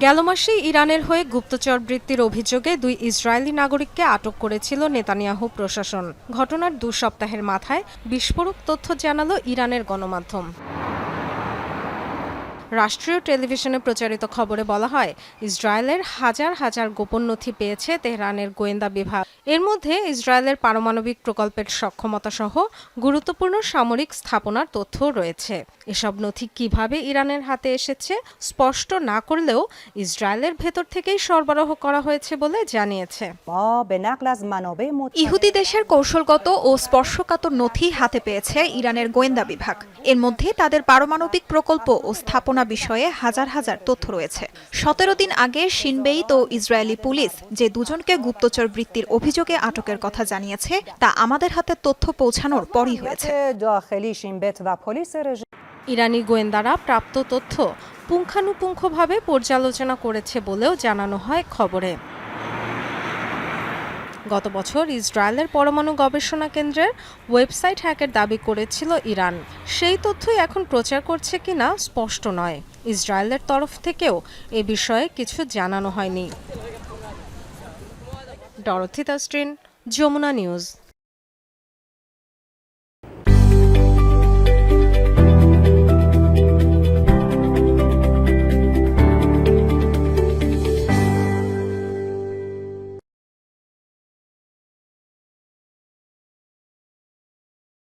গেল মাসে ইরানের হয়ে গুপ্তচর বৃত্তির অভিযোগে দুই ইসরায়েলি নাগরিককে আটক করেছিল নেতানিয়াহু প্রশাসন। ঘটনার দু সপ্তাহের মাথায় বিস্ফোরক তথ্য জানালো ইরানের গণমাধ্যম। রাষ্ট্রীয় টেলিভিশনে প্রচারিত খবরে বলা হয়, ইসরায়েলের হাজার হাজার গোপন নথি পেয়েছে তেহরানের গোয়েন্দা বিভাগ। এর মধ্যে ইসরায়েলের পারমাণবিক প্রকল্পের সক্ষমতা সহ গুরুত্বপূর্ণ সামরিক স্থাপনার তথ্য রয়েছে। এসব নথি কীভাবে ইরানের হাতে এসেছে স্পষ্ট না করলেও ইসরায়েলের ভেতর থেকেই সরবরাহ করা হয়েছে বলে জানিয়েছে। ইহুদি দেশের কৌশলগত ও স্পর্শকাতর নথি হাতে পেয়েছে ইরানের গোয়েন্দা বিভাগ। এর মধ্যে তাদের পারমাণবিক প্রকল্প ও স্থাপনা ঘটনা বিষয়ে হাজার হাজার তথ্য রয়েছে। সতেরো দিন আগে সিনবেইত ও ইসরায়েলি পুলিশ যে দুজনকে গুপ্তচর বৃত্তির অভিযোগে আটকের কথা জানিয়েছে তা আমাদের হাতে তথ্য পৌঁছানোর পরই হয়েছে। ইরানি গোয়েন্দারা প্রাপ্ত তথ্য পুঙ্খানুপুঙ্খভাবে পর্যালোচনা করেছে বলেও জানানো হয় খবরে। গত বছর ইসরায়েলের পরমাণু গবেষণা কেন্দ্রের ওয়েবসাইট হ্যাকের দাবি করেছিল ইরান। সেই তথ্যই এখন প্রচার করছে কিনা স্পষ্ট নয়। ইসরায়েলের তরফ থেকেও এ বিষয়ে কিছু জানানো হয়নি। ডরথি তাস্ট্রিন, যমুনা নিউজ।